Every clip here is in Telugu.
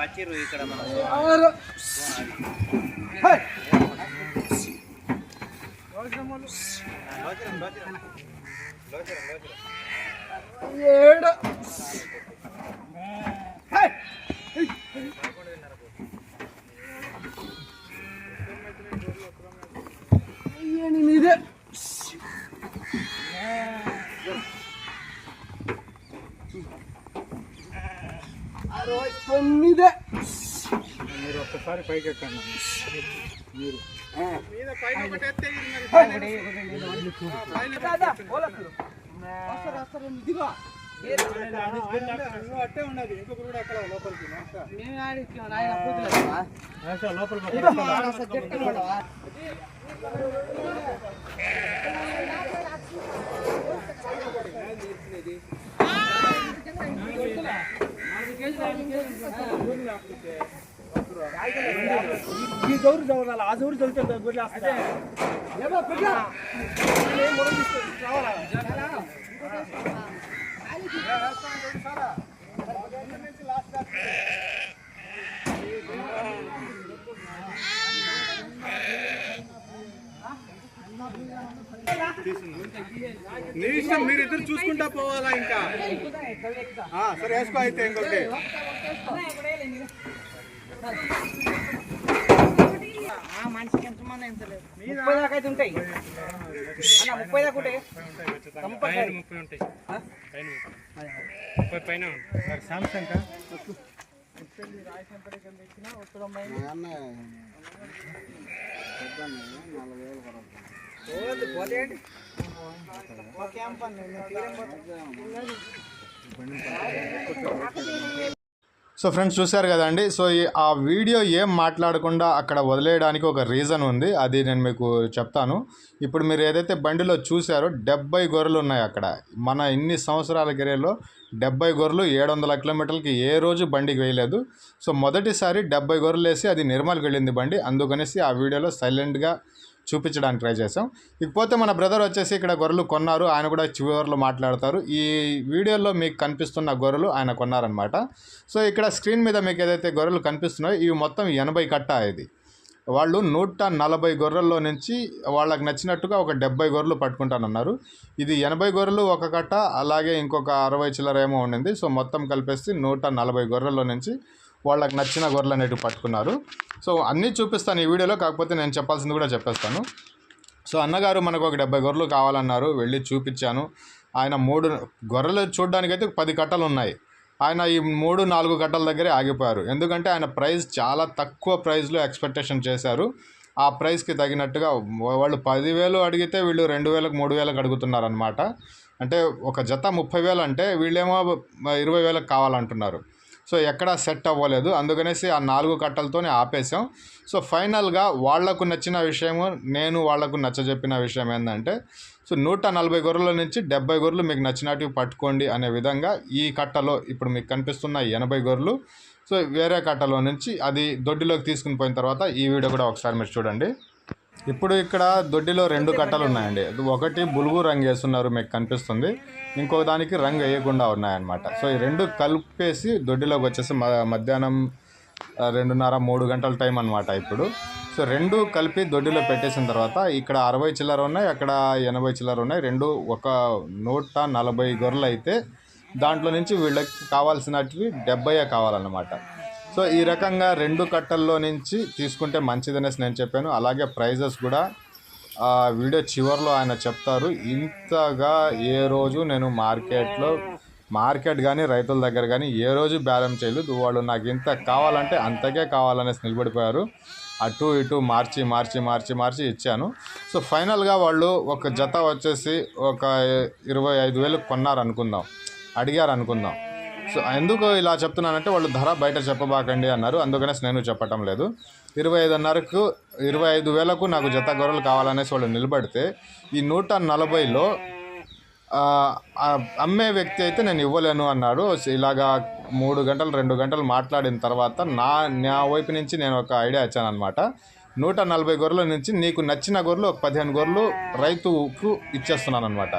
వచ్చిర్రు ఇక్కడ మన ఏడు ఎనిమిది అరవై తొమ్మిది మీరు. ఒక్కసారి పైకి ఎక్కండి ఇదిగో. అట్టే ఉన్నది. ఇంకొకరు కూడా అక్కడ లోపలికి ఈ జోరు చదవాలి ఆ జోరు చదివితే గొర్రెలు వస్తాయి నీ ఇష్టం మీరు ఇద్దరు చూసుకుంటా పోవాలా ఇంకా? సరే వేసుకో అయితే ఇంకొకటి ముప్పై దాకా అయితే ఉంటాయి. అన్న, ముప్పై దాకా ఉంటాయి? ముప్పై ఉంటాయి. పైన ముప్పై పైన సామ్సంగ్ సో ఫ్రెండ్స్ చూశారు కదండి. సో ఈ ఆ వీడియో ఏం మాట్లాడకుండా అక్కడ వదిలేయడానికి ఒక రీజన్ ఉంది. అది నేను మీకు చెప్తాను. ఇప్పుడు మీరు ఏదైతే బండిలో చూశారో డెబ్బై గొర్రెలు ఉన్నాయి అక్కడ. మన ఇన్ని సంవత్సరాల కెరీర్లో డెబ్బై గొర్రెలు ఏడు వందల కిలోమీటర్లకి ఏ రోజు బండికి వేయలేదు. సో మొదటిసారి డెబ్బై గొర్రెలు వేసి అది నిర్మల్కి వెళ్ళింది బండి. అందుకనేసి ఆ వీడియోలో సైలెంట్గా చూపించడానికి ట్రై చేసాం ఇకపోతే మన బ్రదర్ వచ్చేసి ఇక్కడ గొర్రెలు కొన్నారు. ఆయన కూడా చివరిలో మాట్లాడతారు. ఈ వీడియోలో మీకు కనిపిస్తున్న గొర్రెలు ఆయన కొన్నారనమాట సో ఇక్కడ స్క్రీన్ మీద మీకు ఏదైతే గొర్రెలు కనిపిస్తున్నాయో ఇవి మొత్తం ఎనభై కట్ట ఇది. వాళ్ళు నూట నలభై గొర్రెల్లో నుంచి వాళ్ళకి నచ్చినట్టుగా ఒక డెబ్బై గొర్రెలు పట్టుకుంటానన్నారు. ఇది ఎనభై గొర్రెలు ఒక కట్ట అలాగే ఇంకొక అరవై చిల్లర ఏమో ఉండింది. సో మొత్తం కలిపేసి నూట నలభై గొర్రెల్లో నుంచి వాళ్ళకి నచ్చిన గొర్రెలు అనేటివి పట్టుకున్నారు. సో అన్నీ చూపిస్తాను ఈ వీడియోలో కాకపోతే నేను చెప్పాల్సింది కూడా చెప్పేస్తాను. సో అన్నగారు మనకు ఒక డెబ్బై గొర్రెలు కావాలన్నారు వెళ్ళి చూపించాను. ఆయన మూడు గొర్రెలు చూడడానికైతే పది కట్టలు ఉన్నాయి. ఆయన ఈ మూడు నాలుగు కట్టల దగ్గరే ఆగిపోయారు. ఎందుకంటే ఆయన ప్రైస్ చాలా తక్కువ ప్రైస్లో ఎక్స్పెక్టేషన్ చేశారు. ఆ ప్రైస్కి తగినట్టుగా వాళ్ళు పదివేలు అడిగితే వీళ్ళు రెండు వేలకు మూడు వేలకు అడుగుతున్నారనమాట అంటే ఒక జత ముప్పై వేలు అంటే వీళ్ళేమో ఇరవై వేలకు కావాలంటున్నారు. సో ఎక్కడా సెట్ అవ్వలేదు. అందుకనేసి ఆ నాలుగు కట్టలతోనే ఆపేసాం సో ఫైనల్గా వాళ్ళకు నచ్చిన విషయము నేను వాళ్ళకు నచ్చజెప్పిన విషయం ఏంటంటే సో నూట నలభై గొర్రెల నుంచి డెబ్బై గొర్రెలు మీకు నచ్చినట్టు పట్టుకోండి అనే విధంగా ఈ కట్టలో ఇప్పుడు మీకు కనిపిస్తున్న ఎనభై గొర్రెలు సో వేరే కట్టలో నుంచి అది దొడ్డిలోకి తీసుకుని పోయిన తర్వాత ఈ వీడియో కూడా ఒకసారి మీరు చూడండి. ఇప్పుడు ఇక్కడ దొడ్డిలో రెండు కట్టలు ఉన్నాయండి. ఒకటి బులుగు రంగు వేస్తున్నారు మీకు కనిపిస్తుంది. ఇంకో దానికి రంగు వేయకుండా ఉన్నాయన్నమాట. సో ఈ రెండు కలిపేసి దొడ్డిలోకి వచ్చేసి మ- మధ్యాహ్నం రెండున్నర మూడు గంటల టైం అనమాట ఇప్పుడు. సో రెండు కలిపి దొడ్డిలో పెట్టేసిన తర్వాత ఇక్కడ అరవై చిల్లర ఉన్నాయి అక్కడ ఎనభై చిల్లర ఉన్నాయి. రెండు ఒక నూట నలభై గొర్రెలు అయితే దాంట్లో నుంచి వీళ్ళకి కావాల్సినవి డెబ్బై కావాలన్నమాట. సో ఈ రకంగా రెండు కట్టల్లో నుంచి తీసుకుంటే మంచిదనేసి నేను చెప్పాను. అలాగే ప్రైజెస్ కూడా వీడియో చివరిలో ఆయన చెప్తారు. ఇంతగా ఏ రోజు నేను మార్కెట్లో మార్కెట్ కానీ రైతుల దగ్గర కానీ ఏ రోజు బ్యాలెన్స్ చేయలేదు. వాళ్ళు నాకు ఇంత కావాలంటే అంతకే కావాలనేసి నిలబడిపోయారు. అటు ఇటు మార్చి మార్చి మార్చి మార్చి ఇచ్చాను. సో ఫైనల్గా వాళ్ళు ఒక జత వచ్చేసి ఒక ఇరవై ఐదు వేలు కొన్నారు అనుకుందాం అడిగారు అనుకుందాం సో ఎందుకు ఇలా చెప్తున్నానంటే వాళ్ళు ధర బయట చెప్పబాకండి అన్నారు. అందుకనే నేను చెప్పటం లేదు. ఇరవై ఐదున్నరకు ఇరవై ఐదు వేలకు నాకు జత గొర్రెలు కావాలనేసి వాళ్ళు నిలబడితే ఈ నూట నలభైలో అమ్మే వ్యక్తి అయితే నేను ఇవ్వలేను అన్నాడు. ఇలాగా మూడు గంటలు రెండు గంటలు మాట్లాడిన తర్వాత నా నా వైపు నుంచి నేను ఒక ఐడియా ఇచ్చాను నూట నలభై గొర్రెల నుంచి నీకు నచ్చిన గొర్రెలు ఒక పదిహేను గొర్రెలు రైతుకు ఇచ్చేస్తున్నాను అనమాట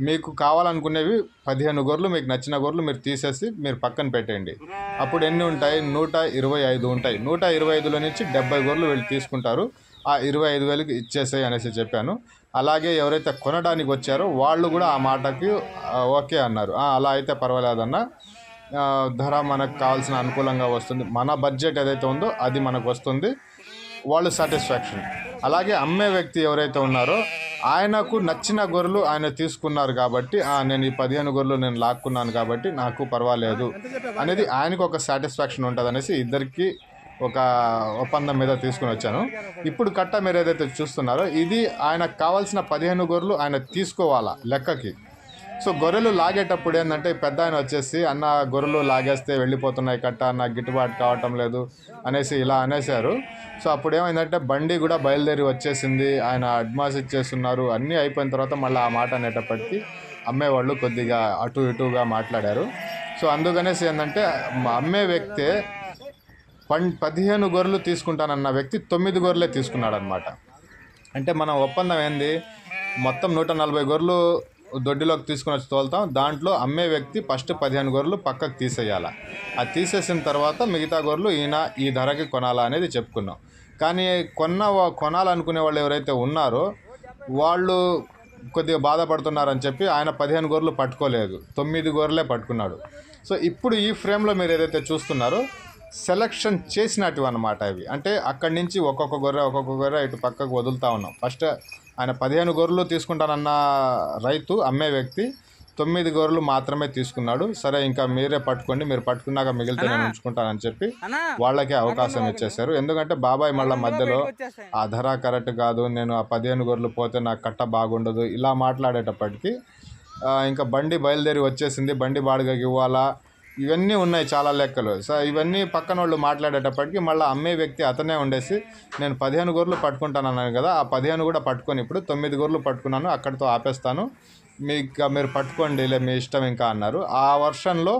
మీకు కావాలనుకునేవి పదిహేను గొర్రెలు మీకు నచ్చిన గొర్రెలు మీరు తీసేసి మీరు పక్కన పెట్టేయండి. అప్పుడు ఎన్ని ఉంటాయి? నూట ఇరవై ఐదు ఉంటాయి. నూట ఇరవై ఐదులో నుంచి డెబ్బై గొర్రెలు వీళ్ళు తీసుకుంటారు. ఆ ఇరవై ఐదు వేలకి ఇచ్చేసాయి అనేసి చెప్పాను. అలాగే ఎవరైతే కొనడానికి వచ్చారో వాళ్ళు కూడా ఆ మాటకి ఓకే అన్నారు. అలా అయితే పర్వాలేదన్న ధర మనకు కావాల్సిన అనుకూలంగా వస్తుంది. మన బడ్జెట్ ఏదైతే ఉందో అది మనకు వస్తుంది. వాళ్ళు సాటిస్ఫాక్షన్. అలాగే అమ్మే వ్యక్తి ఎవరైతే ఉన్నారో ఆయనకు నచ్చిన గొర్రెలు ఆయన తీసుకున్నారు కాబట్టి నేను ఈ పదిహేను గొర్రెలు నేను లాక్కున్నాను కాబట్టి నాకు పర్వాలేదు అనేది ఆయనకు ఒక సాటిస్ఫాక్షన్ ఉంటుంది అనేసి ఇద్దరికి ఒక ఒప్పందం మీద తీసుకుని వచ్చాను. ఇప్పుడు కట్ట మీరు ఏదైతే చూస్తున్నారో ఇది ఆయనకు కావాల్సిన పదిహేను గొర్రెలు ఆయన తీసుకోవాలా లెక్కకి? సో గొర్రెలు లాగేటప్పుడు ఏంటంటే పెద్ద ఆయన వచ్చేసి అన్న గొర్రెలు లాగేస్తే వెళ్ళిపోతున్నాయి కట్ట అన్న గిట్టుబాటు కావటం లేదు అనేసి ఇలా అనేశారు. సో అప్పుడు ఏమైందంటే బండి కూడా బయలుదేరి వచ్చేసింది. ఆయన అడ్వాన్స్ ఇచ్చేస్తున్నారు. అన్నీ అయిపోయిన తర్వాత మళ్ళీ ఆ మాట అనేటప్పటికీ అమ్మేవాళ్ళు కొద్దిగా అటు ఇటుగా మాట్లాడారు. సో అందుకనేసి ఏంటంటే అమ్మే వ్యక్తే పన్ పదిహేను గొర్రెలు తీసుకుంటానన్న వ్యక్తి తొమ్మిది గొర్రెలే తీసుకున్నాడు అనమాట అంటే మన ఒప్పందం ఏంది? మొత్తం నూట నలభై గొర్రెలు దొడ్డిలోకి తీసుకుని వచ్చి తోలుతాం. దాంట్లో అమ్మే వ్యక్తి ఫస్ట్ పదిహేను గొర్రెలు పక్కకు తీసేయాలి. అది తీసేసిన తర్వాత మిగతా గొర్రెలు ఈయన ఈ ధరకి కొనాలా అనేది చెప్పుకున్నాం. కానీ కొన్న కొనాలనుకునే వాళ్ళు ఎవరైతే ఉన్నారో వాళ్ళు కొద్దిగా బాధపడుతున్నారని చెప్పి ఆయన పదిహేను గొర్రెలు పట్టుకోలేదు. తొమ్మిది గొర్రెలే పట్టుకున్నాడు. సో ఇప్పుడు ఈ ఫ్రేమ్లో మీరు ఏదైతే చూస్తున్నారో సెలక్షన్ చేసినటివి అనమాట ఇవి అంటే అక్కడి నుంచి ఒక్కొక్క గొర్రె ఒక్కొక్క గొర్రె ఇటు పక్కకు వదులుతా ఉన్నాం. ఫస్ట్ ఆయన పదిహేను గొర్రెలు తీసుకుంటానన్న రైతు అమ్మే వ్యక్తి. తొమ్మిది గొర్రెలు మాత్రమే తీసుకున్నాడు. సరే ఇంకా మీరే పట్టుకోండి. మీరు పట్టుకున్నాక మిగిలితే నేను ఉంచుకుంటానని చెప్పి వాళ్ళకే అవకాశం ఇచ్చేశారు. ఎందుకంటే బాబాయ్ మళ్ళీ మధ్యలో ఆ ధర కరెక్ట్ కాదు. నేను ఆ పదిహేను గొర్రెలు పోతే నాకు కట్ట బాగుండదు. ఇలా మాట్లాడేటప్పటికి ఇంకా బండి బయలుదేరి వచ్చేసింది. బండి బాడుగకి ఇవ్వాలా? ఇవన్నీ ఉన్నాయి చాలా లెక్కలు. సో ఇవన్నీ పక్కన వాళ్ళు మాట్లాడేటప్పటికి మళ్ళీ అమ్మే వ్యక్తి అతనే ఉండేసి నేను పదిహేను గొర్రెలు పట్టుకుంటాను అన్నాను కదా ఆ పదిహేను కూడా పట్టుకొని ఇప్పుడు తొమ్మిది గొర్రెలు పట్టుకున్నాను అక్కడితో ఆపేస్తాను. మీకు మీరు పట్టుకోండి లే మీ ఇష్టం ఇంకా అన్నారు. ఆ వర్షన్లో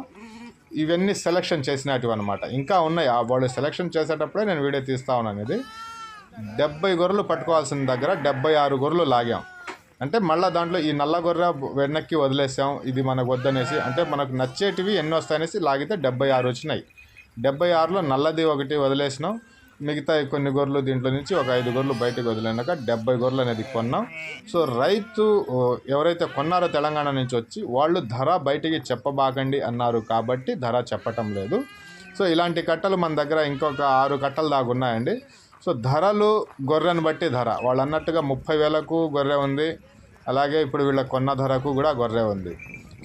ఇవన్నీ సెలెక్షన్ చేసినటివి అనమాట ఇంకా ఉన్నాయి. ఆ వాళ్ళు సెలెక్షన్ చేసేటప్పుడే నేను వీడియో తీస్తా ఉన్నాను ఇది. డెబ్బై గొర్రెలు పట్టుకోవాల్సిన దగ్గర డెబ్బై ఆరు గొర్రెలు లాగాం. అంటే మళ్ళీ దాంట్లో ఈ నల్ల గొర్రె వెనక్కి వదిలేసాం ఇది మనకు వద్దనేసి అంటే మనకు నచ్చేటివి ఎన్ని వస్తాయనేసి లాగితే డెబ్బై ఆరు వచ్చినాయి. డెబ్బై ఆరులో నల్లది ఒకటి వదిలేసినాం మిగతా కొన్ని గొర్రెలు దీంట్లో నుంచి ఒక ఐదు గొర్రెలు బయటకు వదిలినాక డెబ్బై గొర్రెలు అనేది కొన్నాం. సో రైతు ఎవరైతే కొన్నారో తెలంగాణ నుంచి వచ్చి వాళ్ళు ధర బయటికి చెప్పబాకండి అన్నారు కాబట్టి ధర చెప్పటం లేదు. సో ఇలాంటి కట్టలు మన దగ్గర ఇంకొక ఆరు కట్టలు దాకా ఉన్నాయండి. సో ధరలు గొర్రెను బట్టి ధర. వాళ్ళు అన్నట్టుగా ముప్పై వేలకు గొర్రె ఉంది. అలాగే ఇప్పుడు వీళ్ళ కొన్న ధరకు కూడా గొర్రె ఉంది.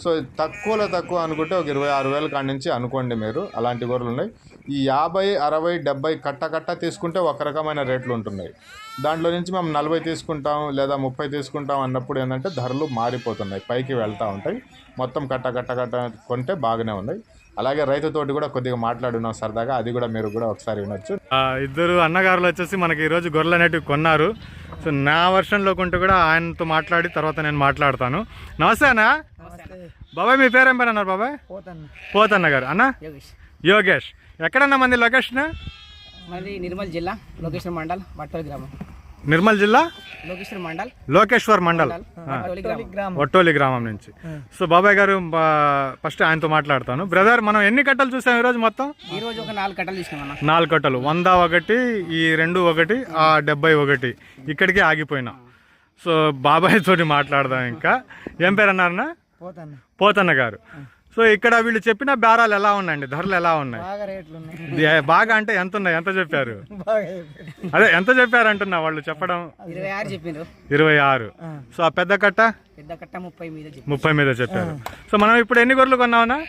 సో తక్కువలో తక్కువ అనుకుంటే ఒక ఇరవై ఆరు వేల కాడి నుంచి అనుకోండి మీరు. అలాంటి గొర్రెలు ఉన్నాయి. ఈ యాభై అరవై డెబ్బై కట్ట కట్ట తీసుకుంటే ఒక రకమైన రేట్లు ఉంటున్నాయి. దాంట్లో నుంచి మేము నలభై తీసుకుంటాం లేదా ముప్పై తీసుకుంటాం అన్నప్పుడు ఏంటంటే ధరలు మారిపోతున్నాయి. పైకి వెళ్తూ ఉంటాయి. మొత్తం కట్ట కట్ట కట్ట కొంటే బాగానే ఉన్నాయి. అలాగే రైతుతోటి కూడా కొద్దిగా మాట్లాడున్నాం సరదాగా. అది కూడా మీరు కూడా ఒకసారి వినొచ్చు. ఆ, ఇద్దరు అన్నగారులు వచ్చేసి మనకి ఈరోజు గొర్రెలు అనేటివి కొన్నారు. సో నా వర్షన్లో కొంటూ కూడా ఆయనతో మాట్లాడి తర్వాత నేను మాట్లాడతాను. నమస్తే అన్న. బాబాయ్ మీ పేరు ఏం పేరు అన్నారు బాబాయ్? పోతాను పోతన్న గారు. అన్న? యోగేష్. యోగేష్. ఎక్కడన్నా మంది లొకేషన్? నిర్మల్ జిల్లా లోకేశ్వర్ మండల్ బట్టోలి గ్రామం. నిర్మల్ జిల్లా? లోకేశ్వర్ మండల్. లోకేశ్వర్ మండల్. ఒట్టోలి గ్రామం. నుంచి. సో బాబాయ్ గారు ఫస్ట్ ఆయనతో మాట్లాడతాను. బ్రదర్ మనం ఎన్ని కట్టలు చూసాం ఈరోజు మొత్తం? ఈ రోజు ఒక నాలుగు కట్టలు అన్న నాలుగు కట్టలు. వంద ఒకటి ఈ రెండు ఒకటి ఆ డెబ్బై ఒకటి. ఇక్కడికి ఆగిపోయినా. సో బాబాయ్ తోటి మాట్లాడదాం ఇంకా. ఏం పేరు అన్నారన్నా? పోతాను పోతన్న గారు. సో ఇక్కడ వీళ్ళు చెప్పిన బేరాలు ఎలా ఉన్నాయండి? ధరలు ఎలా ఉన్నాయి? బాగా అంటే ఎంత ఉన్నాయి? ఎంత చెప్పారు? అదే ఎంత చెప్పారు అంటున్నా వాళ్ళు చెప్పడం? ఇరవై ఆరు సో ఆ పెద్ద కట్ట? ముప్పై మీద చెప్పారు. సో మనం ఇప్పుడు ఎన్ని గొర్రెలు కొన్నామన్నా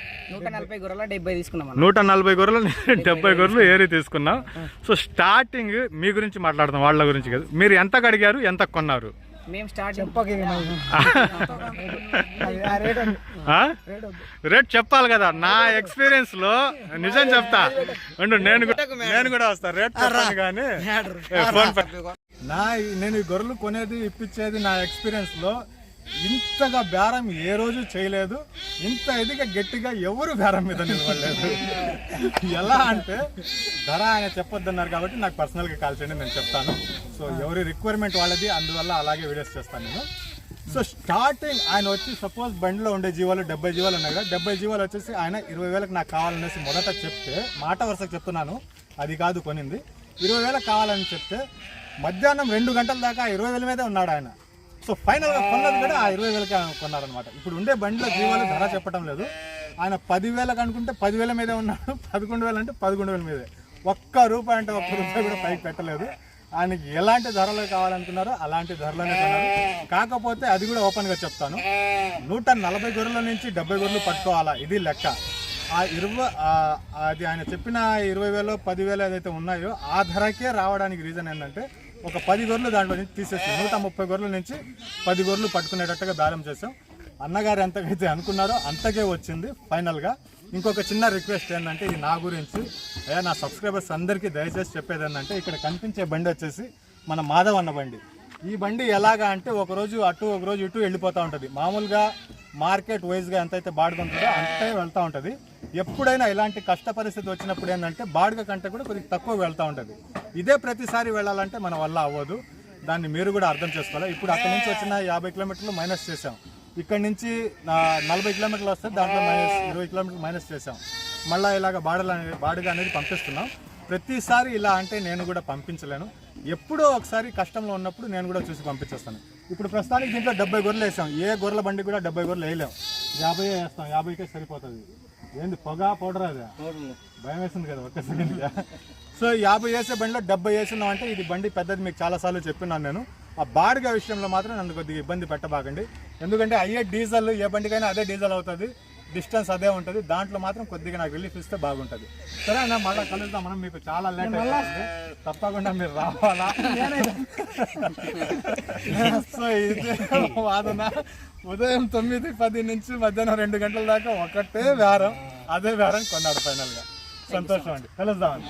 నూట నలభై గొర్రెలు డెబ్బై గొర్రెలు ఏరి తీసుకున్నాం. సో స్టార్టింగ్ మీ గురించి మాట్లాడతాం వాళ్ళ గురించి కదా. మీరు ఎంత అడిగారు ఎంత కొన్నారు? మేము స్టార్ట్ ఆ? రేట్ చెప్పాలి కదా. నా ఎక్స్పీరియన్స్లో నిజం చెప్తా. ఉండు నేను కూడా నేను కూడా వస్తా. రేట్ చెప్పాను కానీ. నా నేను ఈ గొర్రెలు కొనేది ఇప్పించేది నా ఎక్స్పీరియన్స్లో ఇంతగా బేరం ఏ రోజు చేయలేదు. ఇంత ఇదిగా గట్టిగా ఎవరు బేరం మీద నిలబడలేదు. ఎలా అంటే ధర ఆయన చెప్పొద్దన్నారు కాబట్టి నాకు పర్సనల్గా కాల్ చేయండి నేను చెప్తాను. సో ఎవరి రిక్వైర్మెంట్ వాళ్ళది అందువల్ల అలాగే వీడియోస్ చేస్తాను నేను. సో స్టార్టింగ్ ఆయన వచ్చి సపోజ్ బండిలో ఉండే జీవాలు డెబ్బై జీవాలు ఉన్నాయి కదా డెబ్బై జీవాలు వచ్చేసి ఆయన ఇరవై వేలకు నాకు కావాలనేసి మొదట చెప్తే మాట వరుసకు చెప్తున్నాను అది కాదు కొనింది. ఇరవై వేలకు కావాలని చెప్తే మధ్యాహ్నం రెండు గంటల దాకా ఇరవై వేల మీదే ఉన్నాడు ఆయన. సో ఫైనల్గా కొన్నది కూడా ఆ ఇరవై వేలకి కొన్నారనమాట ఇప్పుడు ఉండే బండిలో జీవాలు ధర చెప్పడం లేదు. ఆయన పదివేలకు అనుకుంటే పదివేల మీదే ఉన్నాడు పదకొండు వేలు అంటే పదకొండు వేల మీదే. ఒక్క రూపాయి అంటే ఒక్క రూపాయి కూడా పైకి పెట్టలేదు. ఆయనకి ఎలాంటి ధరలు కావాలనుకున్నారో అలాంటి ధరలోనే కొన్నారు కాకపోతే అది కూడా ఓపెన్గా చెప్తాను. నూట నలభై గొర్రెల నుంచి డెబ్బై గొర్రెలు పట్టుకోవాలా? ఇది లెక్క. ఆ ఇరవై అది ఆయన చెప్పిన ఇరవై వేలు పదివేలు ఏదైతే ఉన్నాయో ఆ ధరకే రావడానికి రీజన్ ఏంటంటే ఒక పది గొర్రెలు దాంట్లో నుంచి తీసేసి. నూట ముప్పై గొర్రెల నుంచి పది గొర్రెలు పట్టుకునేటట్టుగా బ్యాలెన్స్ చేసాం. అన్నగారు ఎంతకైతే అనుకున్నారో అంతకే వచ్చింది. ఫైనల్గా ఇంకొక చిన్న రిక్వెస్ట్ ఏంటంటే ఇది నా గురించి. అయ్యా నా సబ్స్క్రైబర్స్ అందరికీ దయచేసి చెప్పేది ఏంటంటే ఇక్కడ కనిపించే బండి వచ్చేసి మన మాధవ్ అన్న బండి. ఈ బండి ఎలాగా అంటే ఒకరోజు అటు ఒక రోజు ఇటు వెళ్ళిపోతూ ఉంటుంది. మామూలుగా మార్కెట్ వైజ్గా ఎంతైతే బాడుగ ఉంటుందో అంతే వెళ్తూ ఉంటుంది. ఎప్పుడైనా ఇలాంటి కష్ట పరిస్థితి వచ్చినప్పుడు ఏంటంటే బాడుగ కంటే కూడా కొద్దిగా తక్కువ వెళ్తూ ఉంటుంది. ఇదే ప్రతిసారి వెళ్ళాలంటే మన వల్ల అవ్వదు. దాన్ని మీరు కూడా అర్థం చేసుకోవాలి. ఇప్పుడు అక్కడ నుంచి వచ్చిన యాభై కిలోమీటర్లు మైనస్ చేసాం ఇక్కడ నుంచి నలభై కిలోమీటర్లు వస్తే దాంట్లో మైనస్ ఇరవై కిలోమీటర్లు మైనస్ చేసాం మళ్ళీ ఇలాగ బాడలు అనేది బాడుగ అనేది పంపిస్తున్నాం. ప్రతిసారి ఇలా అంటే నేను కూడా పంపించలేను. ఎప్పుడో ఒకసారి కష్టంలో ఉన్నప్పుడు నేను కూడా చూసి పంపించేస్తాను. ఇప్పుడు ప్రస్తుతానికి దీంట్లో డెబ్బై గొర్రెలు వేసాం. ఏ గొర్రెల బండి కూడా డెబ్బై గొర్రెలు వేయలేం. యాభై వేస్తాం. యాభైకే సరిపోతుంది. ఏంది పొగ పౌడర్ అదే? భయం వేసింది కదా ఒక్క సెకండ్ సో యాభై వేసే బండిలో డెబ్బై వేసినాం అంటే ఇది బండి పెద్దది మీకు చాలాసార్లు చెప్పినాను నేను. ఆ బాడుగ విషయంలో మాత్రం నన్ను కొద్దిగా ఇబ్బంది పెట్టబాకండి. ఎందుకంటే అయ్యే డీజిల్ ఏ బండికైనా అదే డీజిల్ అవుతుంది. డిస్టెన్స్ అదే ఉంటుంది. దాంట్లో మాత్రం కొద్దిగా నాకు రిలీఫ్ ఇస్తే బాగుంటుంది. సరే అన్న మళ్ళీ కలుద్దాం. మనం మీకు చాలా లేట్ అవుతుంది తప్పకుండా మీరు రావాలా? సో ఇది వాదన. ఉదయం తొమ్మిది పది నుంచి మధ్యాహ్నం రెండు గంటల దాకా ఒకటే వారం అదే వారం కొన్నాడు ఫైనల్గా సంతోషం అండి. కలుద్దామండి